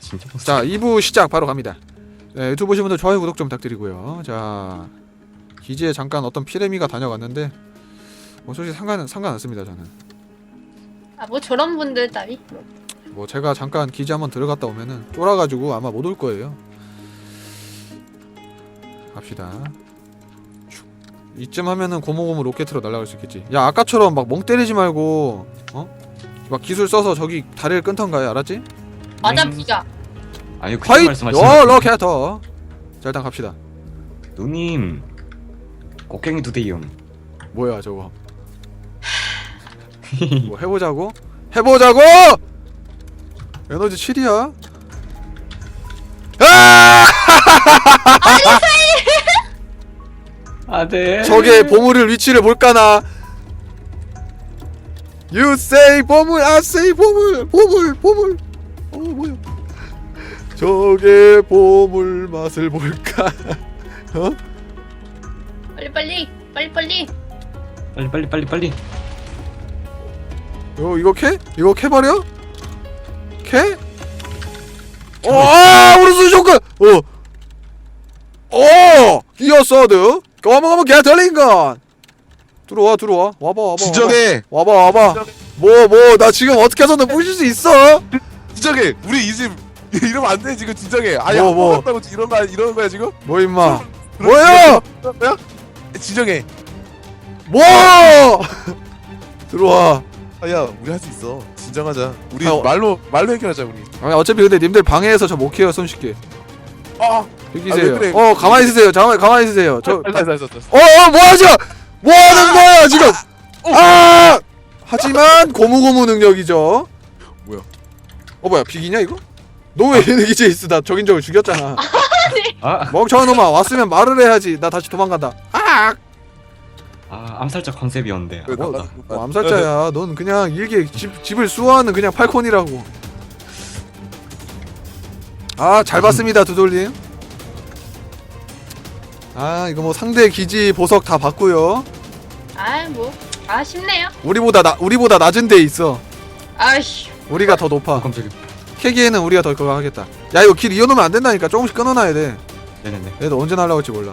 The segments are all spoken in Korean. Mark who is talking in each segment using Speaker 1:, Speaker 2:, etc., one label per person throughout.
Speaker 1: 진짜 못
Speaker 2: 자 2부 시작 바로 갑니다. 네, 유튜브 보신 분들 좋아요 구독 좀 부탁드리고요. 자 기지에 잠깐 어떤 피레미가 다녀갔는데 뭐 솔직히 상관 상관없습니다 저는.
Speaker 3: 아 뭐 저런 분들 따위?
Speaker 2: 뭐 제가 잠깐 기지 한번 들어갔다 오면은 쫄아가지고 아마 못 올 거예요. 갑시다. 슉. 이쯤 하면은 고무고무 로켓으로 날아갈 수 있겠지. 야 아까처럼 막 멍 때리지 말고 어? 막 기술 써서 저기 다리를 끊던가요? 알았지?
Speaker 3: 맞아
Speaker 1: 음.
Speaker 3: 비가
Speaker 1: 아니 그때
Speaker 2: 화이트
Speaker 1: 말씀하시는
Speaker 2: 어 로켓터 자 일단 갑시다.
Speaker 1: 누님 곡괭이 두 대요
Speaker 2: 뭐야 저거? 뭐 해보자고? 해보자고! 에너지 7이야? 아!
Speaker 1: 아네.
Speaker 2: 적의 보물을 위치를 볼까나? You say 보물 I say 보물 보물 보물 저게 보물 맛을 볼까? 어?
Speaker 3: 빨리 빨리 빨리 빨리.
Speaker 1: 빨리 빨리 빨리 빨리.
Speaker 2: 이거 이거 캐? 이거 캐 버려? 캐? 어, 아, 우르스 쇼크. 어. 어, 기어서드. 까먹으면 개 털린 건. 들어와, 들어와. 와봐, 와봐.
Speaker 4: 진정해.
Speaker 2: 와봐, 와봐. 뭐, 뭐, 나 지금 어떻게 해서든 부실 수 있어.
Speaker 4: 진정해. 우리 이집 이러면 안 돼 지금 진정해 아니
Speaker 2: 뭐,
Speaker 4: 안
Speaker 2: 뭐.
Speaker 4: 먹었다고 이런 거 이러는 거야 지금
Speaker 2: 뭐, 임마. 뭐야?
Speaker 4: 거야 진정해
Speaker 2: 뭐! 들어와.
Speaker 4: 아야 우리 할 수 있어 진정하자 우리
Speaker 2: 아, 어.
Speaker 4: 말로 말로 해결하자 우리
Speaker 2: 아니, 어차피 근데 님들 방해해서 저못 캐요, 손쉽게.
Speaker 4: 아
Speaker 2: 비키세요.
Speaker 4: 아, 왜 그래?
Speaker 2: 어, 가만히 있으세요. 잠깐만, 가만히 있으세요. 저,
Speaker 4: 알았어 알았어 알았어
Speaker 2: 어, 어, 뭐 하죠? 뭐 하는 거야, 지금? 아! 하지만 고무고무 능력이죠.
Speaker 4: 뭐야?
Speaker 2: 어, 뭐야, 비기냐, 이거? 너왜 얘네 기지에 있어? 나 적인 적을 죽였잖아.
Speaker 1: 아,
Speaker 2: 멍청한 놈아, 왔으면 말을 해야지. 나 다시 도망간다. 아!
Speaker 1: 아 암살자 컨셉이었는데
Speaker 4: 그,
Speaker 2: 뭐,
Speaker 4: 나가-
Speaker 2: 뭐 암살자야. 넌 그냥 일개 집, 집을 수호하는 그냥 팔콘이라고. 아, 잘 봤습니다, 두돌님. 아, 이거 뭐 상대 기지 보석 다 봤고요.
Speaker 3: 아뭐 아쉽네요
Speaker 2: 우리보다 나, 우리보다 낮은 데 있어.
Speaker 3: 아이씨
Speaker 2: 우리가 더 높아.
Speaker 1: 아 깜짝이야
Speaker 2: 캐기에는 우리가 더 그거 하겠다. 야 이거 길 이어놓으면 안 된다니까. 조금씩 끊어놔야 돼.
Speaker 1: 네네네
Speaker 2: 얘도 언제 날라올지 몰라.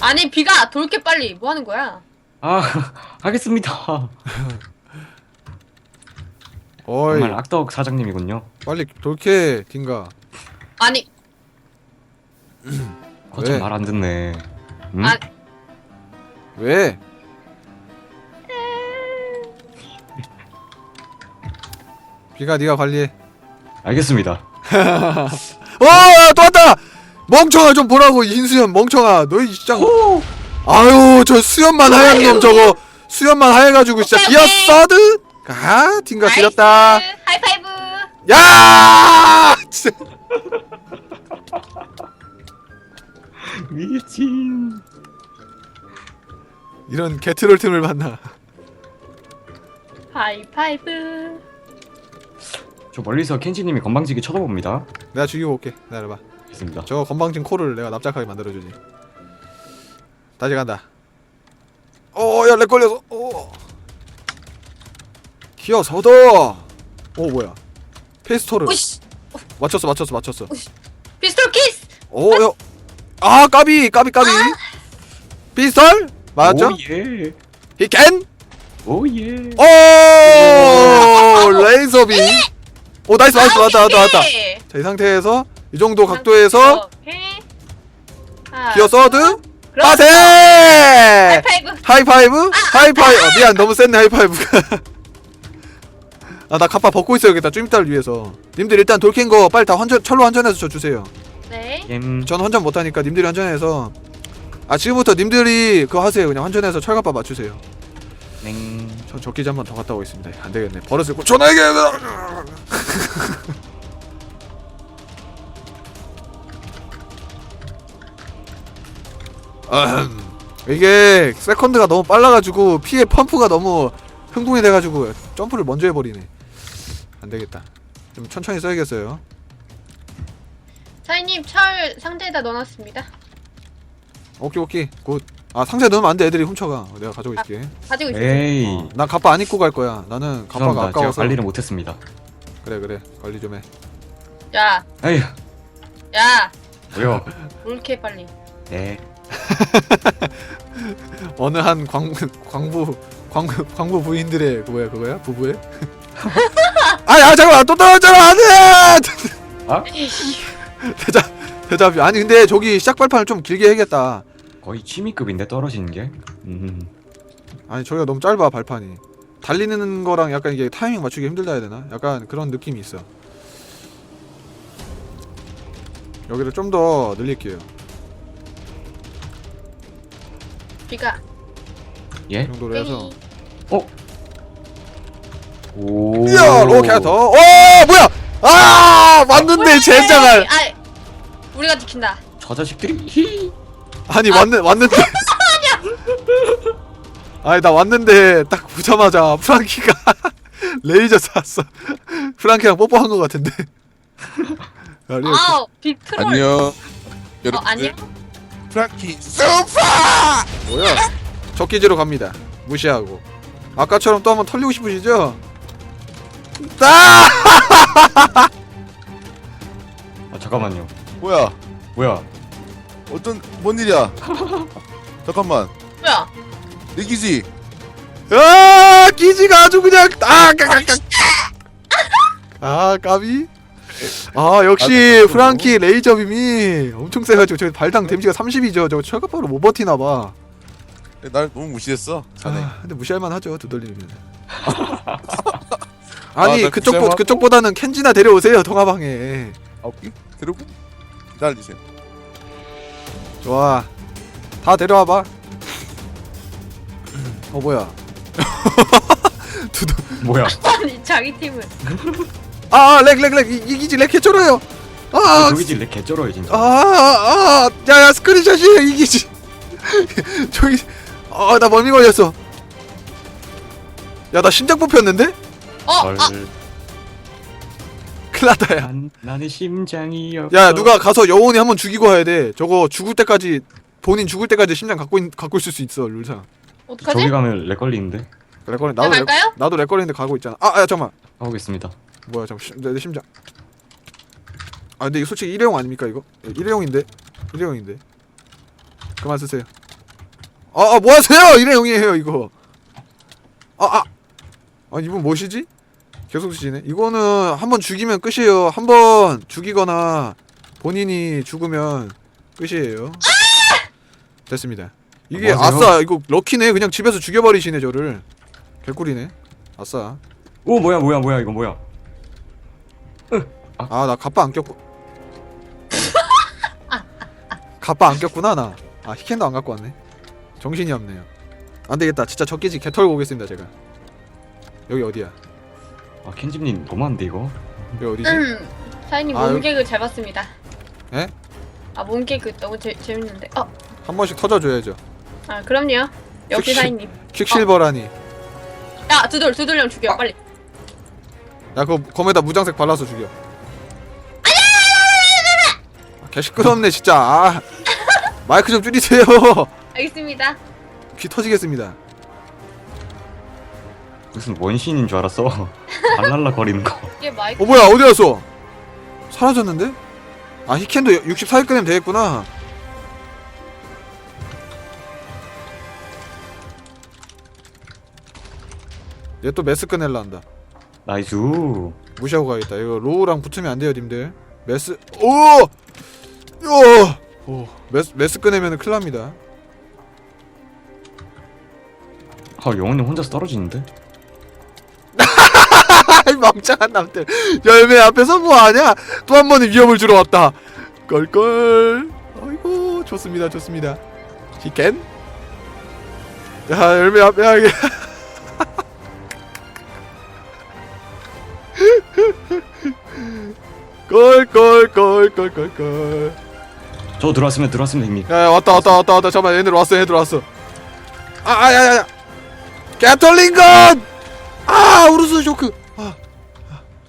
Speaker 3: 아니 비가 돌게 빨리 뭐 하는 거야
Speaker 1: 아 하겠습니다
Speaker 2: 어이
Speaker 1: 정말 악덕 사장님이군요
Speaker 2: 빨리 돌캐 딘가.
Speaker 3: 아니
Speaker 1: 거참
Speaker 2: 왜?
Speaker 1: 말안 듣네 음?
Speaker 3: 아.
Speaker 2: 왜? 비가 네가 관리해.
Speaker 1: 알겠습니다
Speaker 2: 어, 또 왔다. 멍청아 좀 보라고 인수연 멍청아. 너희 진짜. 아유 저 수염만 하얀 놈 저거 수염만 하얘가지고 진짜
Speaker 3: 오케이, 오케이.
Speaker 2: 서드. 아 딘가 지렸다.
Speaker 3: 나이스. 하이파이브
Speaker 2: 야! 진짜.
Speaker 1: 미친
Speaker 2: 이런 개트롤 틈을 만나.
Speaker 3: 하이파이브
Speaker 1: 저 멀리서 켄지님이 건방지게 쳐다봅니다
Speaker 2: 내가 죽이고 올게. 기다려봐.
Speaker 1: 알겠습니다
Speaker 2: 저 건방진 코를 내가 납작하게 만들어주지. 다시 간다. 어, 야, 렉 걸려서. 어. 기어 서더. 오, 뭐야? 페이스토르.
Speaker 3: 오씨
Speaker 2: 맞췄어, 맞췄어, 맞췄어.
Speaker 3: 피스톨 키스
Speaker 2: 오, 야. 아, 까비, 까비, 까비. 피스톨? 맞았죠?
Speaker 1: 오예
Speaker 2: 히켄?
Speaker 1: 오예
Speaker 2: 오, 레이저비. 오, 나이스, 나이스, 왔다, 왔다, 왔다.
Speaker 3: 오케이.
Speaker 2: 자, 이 상태에서 이 정도 각도에서.
Speaker 3: 하나,
Speaker 2: 기어 서드. 빠세!
Speaker 3: 하이파이브
Speaker 2: 하이파이브? 하이파이브. 어, 미안, 너무 센네, 하이파이브가. 아, 나 카파 벗고 있어야겠다, 좀 이따를 위해서. 님들 일단 돌캔 거 빨리 다 환전, 철로 환전해서 저 주세요.
Speaker 3: 네
Speaker 1: 엠
Speaker 2: 전 환전 못하니까 님들이 환전해서. 아, 지금부터 님들이 그거 하세요. 그냥 환전해서 철갑바 맞추세요.
Speaker 1: 냉
Speaker 2: 전 적기지 한 번 더 갔다 오겠습니다. 안 되겠네. 버릇을 고! 아흠. 이게 세컨드가 너무 빨라가지고 피해 펌프가 너무 흥분이 돼가지고 점프를 먼저 해버리네. 안 되겠다. 좀 천천히 써야겠어요.
Speaker 3: 사장님 철 상자에다 넣어놨습니다
Speaker 2: 오케이 오케이 굿. 아 상자에 넣으면 안 돼. 애들이 훔쳐가. 내가 가지고 있을게.
Speaker 3: 가지고 있어요
Speaker 1: 에이
Speaker 2: 어, 난 갑바 안 입고 갈 거야. 나는 갑바가
Speaker 1: 죄송합니다 제가
Speaker 2: 아까워서.
Speaker 1: 관리를 못했습니다
Speaker 2: 그래 그래 관리 좀 해.
Speaker 3: 야,
Speaker 1: 에휴
Speaker 3: 야,
Speaker 1: 뭐야
Speaker 3: 롤캐 빨리.
Speaker 1: 네
Speaker 2: 어느 한 광, 광부 광부 광부 부인들의 그 뭐야 그거야 부부의 아야 잠깐만 또 떨어졌잖아 안돼
Speaker 1: 아?
Speaker 2: 대답 대답이 아니 근데 저기 시작 발판을 좀 길게 해야겠다
Speaker 1: 거의 취미급인데 떨어지는 게? 음.
Speaker 2: 아니 저기가 너무 짧아 발판이. 달리는 거랑 약간 이게 타이밍 맞추기 힘들다 해야 되나? 약간 그런 느낌이 있어 여기를 좀 더 늘릴게요.
Speaker 3: 비가.
Speaker 1: 예?
Speaker 2: 이 정도로 해서.
Speaker 1: 오.
Speaker 2: 이야 로켓터. 어 뭐야? 아 맞는데 젠장할.
Speaker 3: 아, 우리가 지킨다.
Speaker 1: 저 자식들이? 히
Speaker 2: 아니 왔는 왔는데. 아니 나 왔는데 딱 보자마자 프랑키가 레이저 쐈어. 프랑키랑 뽀뽀한 것 같은데.
Speaker 3: 아우, 빅트롤.
Speaker 4: 안녕
Speaker 3: 어,
Speaker 4: 여러분
Speaker 3: 안녕?
Speaker 4: 프랑키 슈퍼!
Speaker 2: 뭐야? 적기지로 갑니다. 무시하고. 아까처럼 또 한번 털리고 싶으시죠? 아!
Speaker 1: 아 잠깐만요.
Speaker 4: 뭐야?
Speaker 1: 뭐야
Speaker 4: 어떤 뭔 일이야? 잠깐만.
Speaker 3: 뭐야?
Speaker 4: 내 기지.
Speaker 2: 아 기지가 아주 그냥 아 까까까 아 까비? 아 역시
Speaker 4: 아,
Speaker 2: 프랑키 레이저 빔이 엄청 세가지고 저 발당 데미지가 30이죠. 저거 철갑바로 못 버티나 봐.
Speaker 4: 날 너무 무시했어 자네.
Speaker 2: 아, 근데 무시할만 하죠 두돌리면. 아니
Speaker 4: 나
Speaker 2: 그쪽
Speaker 4: 무시할만
Speaker 2: 그쪽보다는 켄지나 데려오세요 동화방에.
Speaker 4: 아 오케이 데리고? 기다려주세요
Speaker 2: 좋아. 다 데려와봐. 어 뭐야?
Speaker 1: 뭐야?
Speaker 3: 아니, 자기 팀은.
Speaker 2: 아렉렉렉. 이기지 렉 개쩔어요. 아
Speaker 1: 저기 질래 개쩔어요 진짜.
Speaker 2: 아, 아, 야, 야, 스크린샷이에요, 이기지. 저기, 아, 나 멀미 걸렸어. 야, 나 심장 뽑혔는데?
Speaker 3: 어,
Speaker 1: 헐
Speaker 3: 아,
Speaker 2: 큰일 났다, 야.
Speaker 1: 난, 나는 심장이 없어
Speaker 2: 야, 누가 가서 여운이 한번 죽이고 와야 돼. 저거 죽을 때까지, 본인 죽을 때까지 심장 갖고, 있, 갖고 있을 수 있어, 룰상.
Speaker 3: 어떡하지?
Speaker 1: 저기 가면 렉 걸리는데
Speaker 2: 렉거리, 나도, 렉? 나도 렉거리인데 가고 있잖아. 아, 야, 잠깐만.
Speaker 1: 가보겠습니다
Speaker 2: 뭐야, 잠깐, 심, 내, 내 심장. 아, 근데 이거 솔직히 일회용 아닙니까, 이거? 일회용인데? 일회용인데. 그만 쓰세요. 아, 아, 뭐 하세요? 일회용이에요, 이거. 아, 아. 아, 이분 뭐시지? 계속 쓰시네. 이거는 한 번 죽이면 끝이에요. 한 번 죽이거나 본인이 죽으면 끝이에요. 됐습니다. 이게
Speaker 1: 뭐 하세요?
Speaker 2: 아싸, 이거 럭키네. 그냥 집에서 죽여버리시네, 저를. 개꿀이네. 아싸.
Speaker 1: 오 뭐야 뭐야 뭐야 이거 뭐야
Speaker 2: 아, 나 갑바 안 꼈고. 갑바 안 꼈구나, 나. 아, 히켄도 안 갖고 왔네. 정신이 없네요. 안 되겠다. 진짜 적기지 개 털고 오겠습니다, 제가. 여기 어디야?
Speaker 1: 아 켄지님 너무한데 이거
Speaker 2: 여기 어디지?
Speaker 3: 음, 사장님
Speaker 2: 아,
Speaker 3: 몸개그 잘 봤습니다.
Speaker 2: 에?
Speaker 3: 아, 몸개그 너무 재, 재밌는데. 어,
Speaker 2: 한 번씩 터져줘야죠.
Speaker 3: 아, 그럼요. 역시
Speaker 2: 퀵실-
Speaker 3: 사장님.
Speaker 2: 퀵실버라니.
Speaker 3: 야, 두돌, 두돌 형 죽여, 빨리.
Speaker 2: 야, 그거 검에다 무장색 발라서 죽여. 아, 개 시끄럽네, 진짜. 아, 마이크 좀 줄이세요.
Speaker 3: 알겠습니다.
Speaker 2: 귀 터지겠습니다.
Speaker 1: 무슨 원신인 줄 알았어 발랄라 거리는 거
Speaker 3: 이게 마이크.
Speaker 2: 어, 뭐야, 어디 갔어? 사라졌는데? 아, 히켄도 64일 끄면 되겠구나. 얘 또 메스 꺼낼라 한다.
Speaker 1: 나이스
Speaker 2: 무시하고 가야겠다. 이거 로우랑 붙으면 안 돼요, 님들. 메스 오! 요! 오, 메스 메스 꺼내면 큰일 납니다.
Speaker 1: 아 영혼님 혼자서 떨어지는데
Speaker 2: 아 이 멍청한 남들. 열매 앞에서 뭐 하냐? 또 한 번의 위험을 주러 왔다. 껄껄. 아이고, 좋습니다. 좋습니다. 히켄? 야, 열매 앞에 하게. 껄껄껄껄껄껄.
Speaker 1: 저 들어왔으면 들어왔으면 형님
Speaker 2: 야, 야 왔다 왔다 왔다 왔다 잠깐만 얘들 왔어 얘들 왔어 아야야야 개털린건 아 우르스 쇼크 아,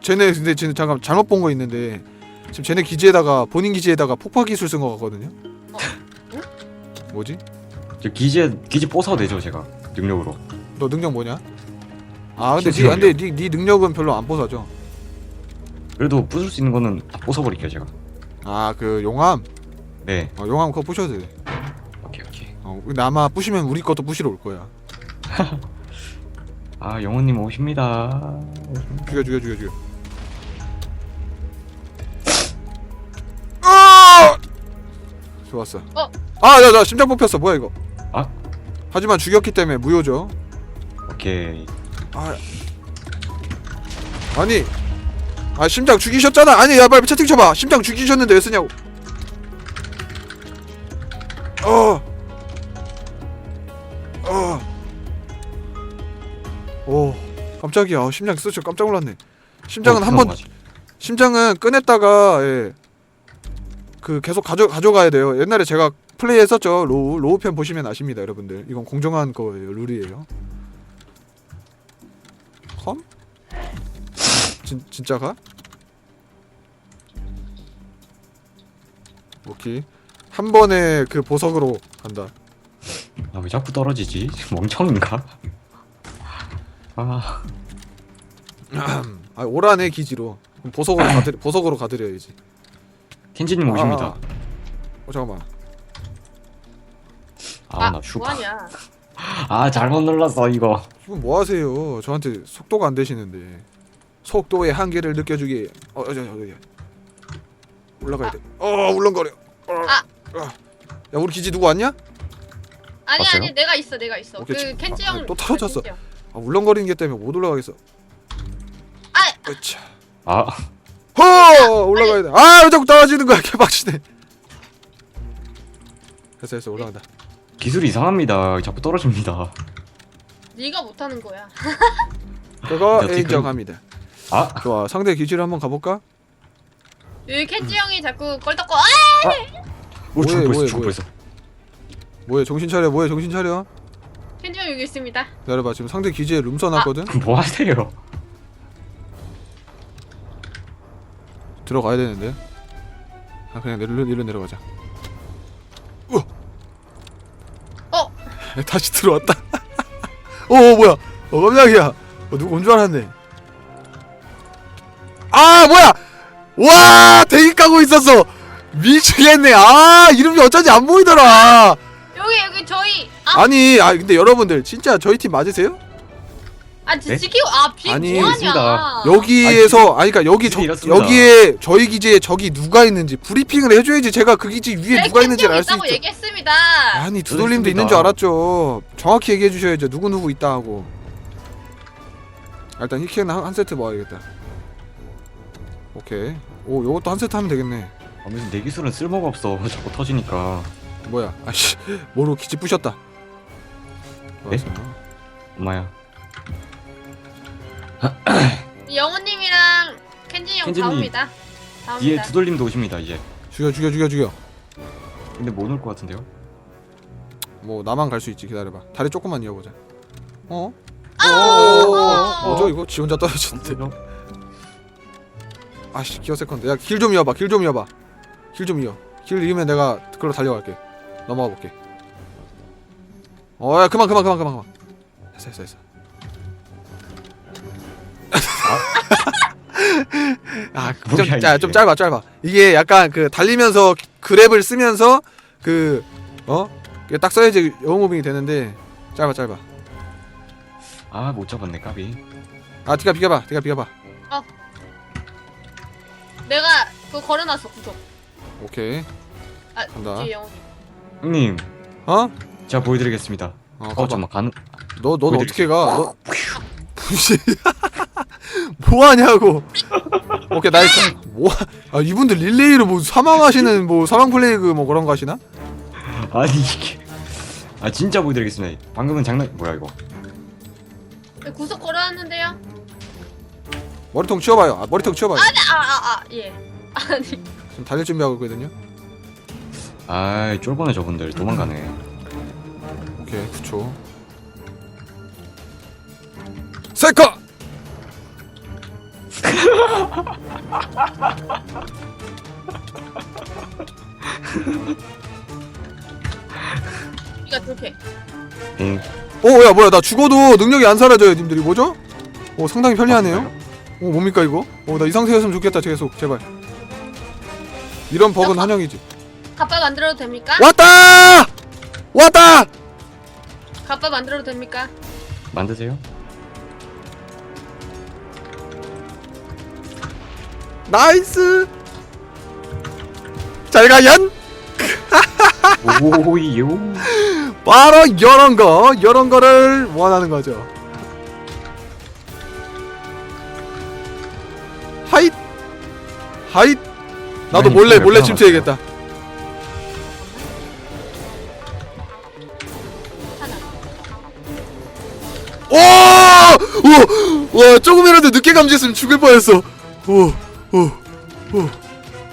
Speaker 2: 쟤네 근데 쟤네 잠깐 잘못 본 거 있는데 지금 쟤네 기지에다가 본인 기지에다가 폭파 기술 쓴 거 같거든요
Speaker 3: 어?
Speaker 2: 뭐지?
Speaker 1: 저 기지에 기지 뽀사도 되죠 제가 능력으로.
Speaker 2: 너 능력 뭐냐? 아 근데 니,
Speaker 1: 신기하네요.
Speaker 2: 근데 니, 니 능력은 별로 안 뽀사죠
Speaker 1: 그래도 부술 수 있는 거는 다 뽀사버릴게요 제가.
Speaker 2: 아 그 용암
Speaker 1: 네.
Speaker 2: 어, 용암 그거 부셔도 돼
Speaker 1: 오케이 오케이.
Speaker 2: 어, 근데 아마 부시면 우리 것도 부시러 올 거야
Speaker 1: 아 영호님 오십니다.
Speaker 2: 죽여 죽여 죽여 죽여 좋았어
Speaker 3: 어?
Speaker 2: 아 나 나 심장 뽑혔어 뭐야 이거
Speaker 1: 아?
Speaker 2: 하지만 죽였기 때문에 무효죠
Speaker 1: 오케이.
Speaker 2: 아 아니 아 심장 죽이셨잖아 아니 야 빨리 채팅 쳐봐 심장 죽이셨는데 왜 쓰냐고 어. 어어오 깜짝이야 어, 심장 쓰죠 깜짝 놀랐네 심장은
Speaker 1: 어,
Speaker 2: 한번
Speaker 1: 넘어가지.
Speaker 2: 심장은 꺼냈다가 예. 그 계속 가져 가져가야 돼요. 옛날에 제가 플레이했었죠. 로우 로우 편 보시면 아십니다, 여러분들. 이건 공정한 거예요, 룰이에요. 컴? 진 진짜가? 오케이. 한 번에 그 보석으로 간다.
Speaker 1: 아 왜 자꾸 떨어지지? 멍청인가? 아
Speaker 2: 아 오란의 기지로 그럼 보석으로 가드 보석으로 가드려야지.
Speaker 1: 켄지님 오십니다.
Speaker 2: 아, 어 잠깐만.
Speaker 1: 아 나 슈퍼.
Speaker 3: 뭐하냐?
Speaker 1: 아 잘못 눌렀어 이거.
Speaker 2: 지금 뭐 하세요? 저한테 속도가 안 되시는데 속도의 한계를 느껴주기. 어, 저, 저, 저기 올라가야 돼. 어, 울렁거려. 어,
Speaker 3: 아.
Speaker 2: 어. 야, 우리 기지 누구 왔냐?
Speaker 3: 아니
Speaker 1: 왔어요?
Speaker 3: 아니 내가 있어 내가 있어.
Speaker 2: 오케이,
Speaker 3: 그
Speaker 2: 지-
Speaker 3: 켄지
Speaker 2: 아,
Speaker 3: 형.
Speaker 2: 또 떨어졌어.
Speaker 3: 켄지 형.
Speaker 2: 아, 울렁거리는 게 때문에 못 올라가겠어.
Speaker 3: 아
Speaker 2: 으차.
Speaker 1: 아
Speaker 2: 허! 올라가야 돼. 아, 왜 자꾸 떨어지는 거야? 개박치네. 됐어, 됐어, 올라간다.
Speaker 1: 기술이 이상합니다. 자꾸 떨어집니다.
Speaker 3: 네가 못하는 거야.
Speaker 2: 그거
Speaker 1: 어떻게
Speaker 2: 인정합니다.
Speaker 1: 아
Speaker 2: 좋아, 상대 기지를 한번 가볼까?
Speaker 3: 여기 켄지 형이 자꾸 껄떡거. 아!
Speaker 1: 오, 죽을 뻔했어
Speaker 2: 뭐해,
Speaker 1: 죽을
Speaker 2: 뭐해.
Speaker 1: 뻔했어.
Speaker 2: 뭐해, 정신 차려, 뭐해, 정신 차려.
Speaker 3: 켄지 형 여기 있습니다.
Speaker 2: 기다려봐, 지금 상대 기지에 룸 써놨거든.
Speaker 1: 뭐 하세요?
Speaker 2: 들어가야 되는데. 아 그냥 내려 내려 내려가자. 어.
Speaker 3: 어?
Speaker 2: 다시 들어왔다. 어, 어 뭐야? 어 깜짝이야. 어, 누구 온 줄 알았네. 아 뭐야? 와 대기 까고 있었어. 미치겠네. 아 이름이 어쩐지 안 보이더라.
Speaker 3: 여기 여기 저희 아,
Speaker 2: 아니 아 근데 여러분들 진짜 저희 팀 맞으세요?
Speaker 3: 아
Speaker 1: 네?
Speaker 3: 지키고 아비
Speaker 2: 아니,
Speaker 3: 뭐하냐?
Speaker 1: 있습니다.
Speaker 2: 여기에서 아니 그러니까 여기 저. 여기에 저희 기지에 적이 누가 있는지 브리핑을 해줘야지 제가 그 기지 위에
Speaker 3: 네,
Speaker 2: 누가 있는지
Speaker 3: 켄지
Speaker 2: 형알수
Speaker 3: 있다고
Speaker 2: 있죠.
Speaker 3: 얘기했습니다.
Speaker 2: 아니 두돌림도. 있는 줄 알았죠. 정확히 얘기해 주셔야죠. 누구 누구 있다 하고. 아, 일단 히키는 한, 한 세트 모아야겠다. 오케이. 오, 요것도 한 세트 하면 되겠네.
Speaker 1: 아, 무슨 내 기술은 쓸모가 없어. 자꾸 터지니까.
Speaker 2: 뭐야? 아씨, 모르고 기지 부셨다.
Speaker 1: 네?
Speaker 2: 좋았어.
Speaker 1: 엄마야.
Speaker 3: 영호님이랑 켄지 형
Speaker 1: 켄지님.
Speaker 3: 다옵니다.
Speaker 1: 뒤에
Speaker 3: 다옵니다.
Speaker 1: 두돌림도 오십니다 이제.
Speaker 2: 죽여, 죽여, 죽여, 죽여.
Speaker 1: 근데 못 올 것 같은데요?
Speaker 2: 뭐 나만 갈 수 있지. 기다려봐. 다리 조금만 이어보자. 어?
Speaker 3: 아!
Speaker 2: 어,
Speaker 3: 어!
Speaker 2: 뭐죠 이거? 지 혼자 떨어졌는데. 아씨, 기어 세컨드. 야, 길 좀 이어봐. 길 좀 이어봐. 길 좀 이어. 길 이으면 내가 그걸로 달려갈게. 넘어가 볼게. 어, 야, 그만, 그만, 그만, 그만, 그만. 됐어, 됐어, 됐어. 아, 좀,
Speaker 1: 뭐야,
Speaker 2: 짜,
Speaker 1: 이게.
Speaker 2: 좀 짧아, 짧아. 이게 약간 그 달리면서 그랩을 쓰면서 그 어? 이게 딱 써야지 영어 무빙이 되는데 짧아, 짧아.
Speaker 1: 아 못 잡았네 까비.
Speaker 2: 아, 디가 비켜봐, 디가 비켜봐.
Speaker 3: 내가 그거 걸어놨어 구석.
Speaker 2: 오케이.
Speaker 3: 아
Speaker 2: 간다.
Speaker 3: 뒤에.
Speaker 1: 형님
Speaker 2: 어?
Speaker 1: 제가 보여드리겠습니다.
Speaker 2: 어,
Speaker 1: 어
Speaker 2: 가봐.
Speaker 1: 잠깐 가는.
Speaker 2: 너, 너 어떻게 가? 너 무시 뭐 하냐고. 오케이 나이스. 뭐? 아 이분들 릴레이로 뭐 사망하시는 뭐 사망 플레이그 뭐 그런 거 하시나?
Speaker 1: 아니 이게. 아 진짜 보여드리겠습니다. 방금은 장난 뭐야 이거?
Speaker 3: 네, 구석 걸어놨는데요.
Speaker 2: 머리통 치워봐요 아, 머리통 치워봐요
Speaker 3: 아아 아 예. 아니
Speaker 2: 지금 달릴 준비하고 있거든요
Speaker 1: 아이 쫄보네 저분들 도망가네
Speaker 2: 오케이 9초 세카
Speaker 3: 비가 저렇게.
Speaker 1: 응
Speaker 2: 오야 뭐야 나 죽어도 능력이 안 사라져요 님들이 뭐죠? 오 상당히 편리하네요 오 뭡니까 이거? 오나 이 상태였으면 좋겠다 계속 제발 이런 버그는 환영이지
Speaker 3: 갑바 만들어도 됩니까?
Speaker 2: 왔다! 왔다!
Speaker 3: 갑바 만들어도 됩니까?
Speaker 1: 만드세요
Speaker 2: 나이스! 잘가 연!
Speaker 1: 오이요
Speaker 2: 바로 이런 거 이런 거를 원하는 거죠 하잇 하잇 나도 몰래
Speaker 1: 몇
Speaker 2: 몰래
Speaker 1: 번
Speaker 2: 침투해야겠다
Speaker 3: 하나.
Speaker 2: 오! 오! 와 조금이라도 늦게 감지했으면 죽을 뻔했어 오! 오!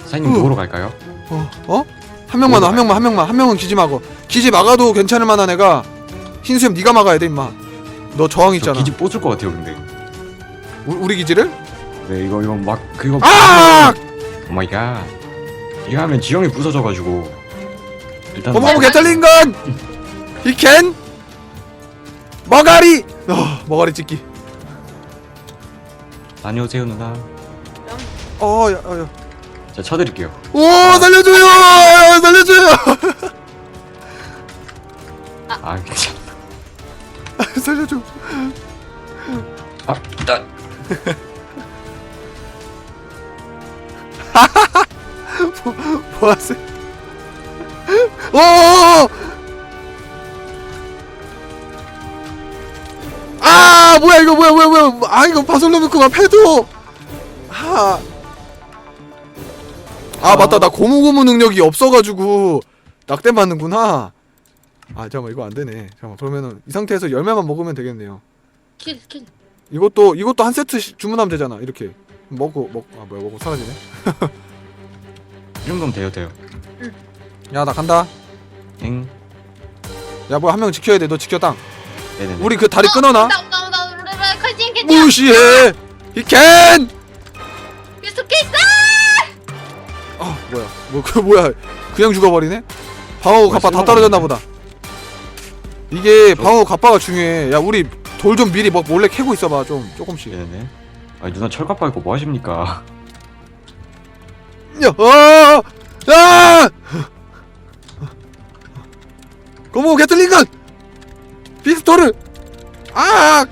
Speaker 1: 사장님
Speaker 2: 어.
Speaker 1: 도우러 갈까요?
Speaker 2: 어? 어? 한 명만 한 명만 한 명만 한 명은 기지 막어 기지 막아도 괜찮을 만한 애가 흰수염 네가 막아야 돼 임마 너 저항
Speaker 1: 저
Speaker 2: 있잖아
Speaker 1: 기지 뽀줄 것 같아요 근데
Speaker 2: 우, 우리 기지를?
Speaker 1: 네 이거 이거 막 그거
Speaker 2: 아!
Speaker 1: 오마이갓 이거 하면 지형이 부서져가지고 일단
Speaker 2: 고마워 개털린 건 히켄 머가리 어, 머가리 찍기
Speaker 1: 다녀오세요 누나
Speaker 2: 어 야 어, 야.
Speaker 1: 자 쳐드릴게요.
Speaker 2: 오 살려줘요! 살려줘요!
Speaker 1: 아. 괜찮
Speaker 2: 살려줘.
Speaker 1: 아 나,
Speaker 2: 뭐 하세요? 오! 아 뭐야 이거 뭐야 뭐야 뭐야. 아 이거 바솔로미크가 패도 아. 아 맞다. 나 고무고무 능력이 없어가지고 낙대 맞는구나. 아 잠깐만 이거 안되네. 잠깐만 그러면은 이 상태에서 열매만 먹으면 되겠네요.
Speaker 3: 킬 킬.
Speaker 2: 이것도 이것도 한 세트 시- 주문하면 되잖아. 이렇게. 먹고 먹고 아 뭐야 먹고 사라지네.
Speaker 1: 이 정도면 돼요 돼요.
Speaker 2: 야 나 간다.
Speaker 1: 엥
Speaker 2: 야 뭐 한 명 지켜야 돼. 너 지켜 땅.
Speaker 1: 네네네.
Speaker 2: 우리 그 다리 끊어놔.
Speaker 3: 칼진 캔디야.
Speaker 2: 무시해. 히켄
Speaker 3: 비스케이트.
Speaker 2: 아 뭐야 뭐그 뭐야 그냥 죽어버리네 방어 갑바 다 떨어졌나 보다 이게 방어 갑바가 중요해 야 우리 돌 좀 미리 막 몰래 캐고 있어봐 좀 조금씩
Speaker 1: 네네 아니 누나 철갑 밟고 뭐 하십니까
Speaker 2: 야, 어, 야! 고모 게틀링건! 피스톨을! 아!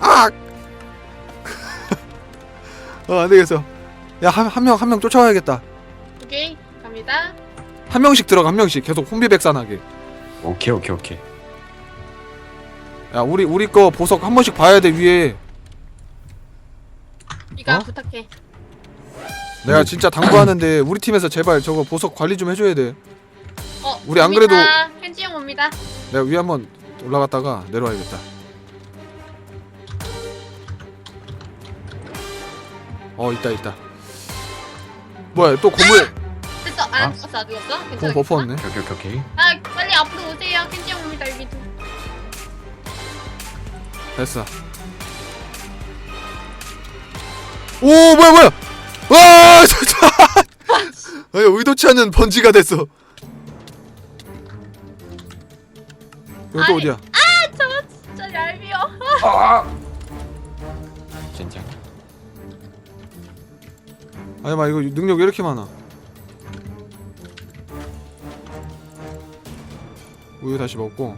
Speaker 2: 아! 어, 안 되겠어. 야, 한, 한 명, 한 명 쫓아와야겠다.
Speaker 3: 오케이 갑니다.
Speaker 2: 한 명씩 들어가, 한 명씩. 계속 혼비백산하게.
Speaker 1: 오케이 오케이 오케이
Speaker 2: 야, 우리, 우리 거 보석 한 번씩 봐야 돼, 위에.
Speaker 3: 비가
Speaker 2: 어?
Speaker 3: 부탁해.
Speaker 2: 내가 진짜 당부하는데, 우리 팀에서 제발 저거 보석 관리 좀 해줘야 돼.
Speaker 3: 어.
Speaker 2: 우리 안
Speaker 3: 옵니다.
Speaker 2: 그래도-
Speaker 3: 캔지 형 옵니다.
Speaker 2: 내가 위에 한번 올라갔다가 내려와야겠다. 어 있다 있다. 뭐야 또 고물
Speaker 3: 됐어. 아,
Speaker 1: 아?
Speaker 3: 죽었어. 안 죽었어?
Speaker 2: 고
Speaker 3: 괜찮아.
Speaker 2: 버프
Speaker 3: 괜찮아? 어?
Speaker 1: 오케이 오케이 오케이
Speaker 3: 아 빨리 앞으로 오세요. 캔지 형 옵니다 여기도.
Speaker 2: 됐어. 오 뭐야 뭐야 와 진짜 아니 의도치 않은 번지가 됐어. 여기
Speaker 3: 아니.
Speaker 2: 어디야?
Speaker 3: 아 저거 진짜 얄미워.
Speaker 1: 진짜
Speaker 2: 아니 마 이거 능력 왜 이렇게 많아? 우유 다시 먹고.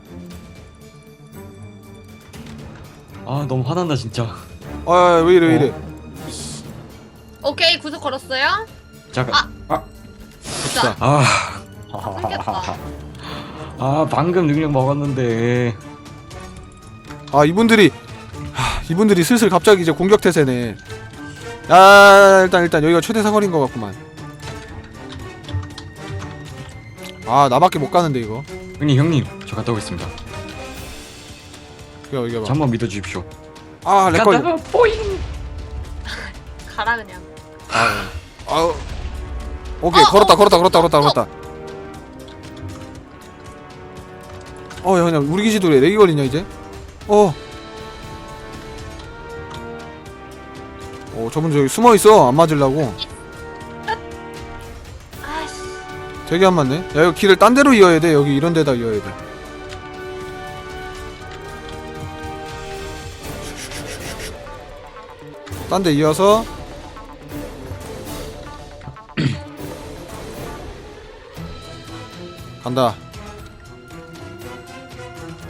Speaker 1: 아 너무 화난다 진짜
Speaker 2: 아 왜 이래 왜 이래?
Speaker 3: 오케이 구속 걸었어요.
Speaker 1: 잠깐 아,
Speaker 2: 됐다.
Speaker 1: 아,
Speaker 3: 끊겼다.
Speaker 1: 아 방금 능력 먹었는데
Speaker 2: 아 이분들이 하, 이분들이 슬슬 갑자기 이제 공격 태세네. 아 일단 일단 여기가 최대 사거리인 것 같구만. 아 나밖에 못 가는데 이거.
Speaker 1: 형님 형님 저 갔다 오겠습니다.
Speaker 2: 이거 이거
Speaker 1: 저
Speaker 2: 봐.
Speaker 1: 한번 믿어주십시오.
Speaker 2: 아 렉걸려.
Speaker 1: 갔다가 뽀잉.
Speaker 3: 가라 그냥.
Speaker 2: 아 오케이
Speaker 3: 어,
Speaker 2: 걸었다
Speaker 3: 어,
Speaker 2: 걸었다 걸었다 걸었다
Speaker 3: 어.
Speaker 2: 걸었다. 어 야, 그냥 우리 기지도 왜 렉이 걸리냐 이제? 어. 어, 저분 저기 숨어 있어. 안 맞으려고 되게 안 맞네. 야 이거 길을 딴 데로 이어야 돼. 여기 이런 데다 이어야 돼. 딴 데 이어서. 간다.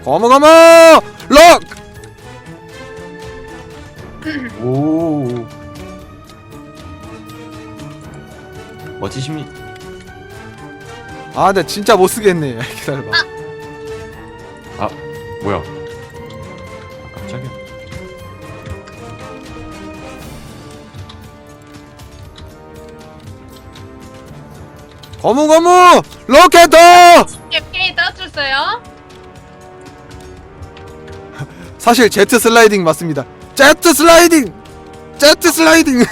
Speaker 2: 거머 거머 아, 나 진짜 못 쓰겠네. 기다려봐.
Speaker 1: 아, 뭐야? 아, 깜짝이야.
Speaker 2: 거무 거무 로켓
Speaker 3: 오케이 떨어졌어요.
Speaker 2: 사실 제트 슬라이딩 맞습니다. 제트 슬라이딩, 제트 슬라이딩.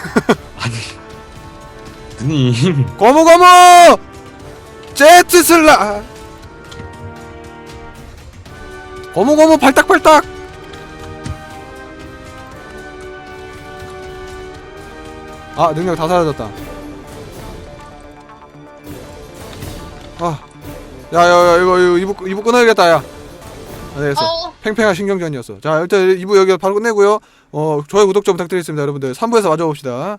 Speaker 1: 누님.
Speaker 2: 거무 거무 제트 슬라. 거무 거무 발딱발딱. 아 능력 다 사라졌다. 아, 야야야 이거 이거 이부 이부 끊어야겠다 야. 아, 됐어.
Speaker 3: 어.
Speaker 2: 팽팽한 신경전이었어. 자 일단 2부 여기 바로 끝내고요. 어 좋아요 구독 좀 부탁드리겠습니다 여러분들. 3부에서 마주 봅시다.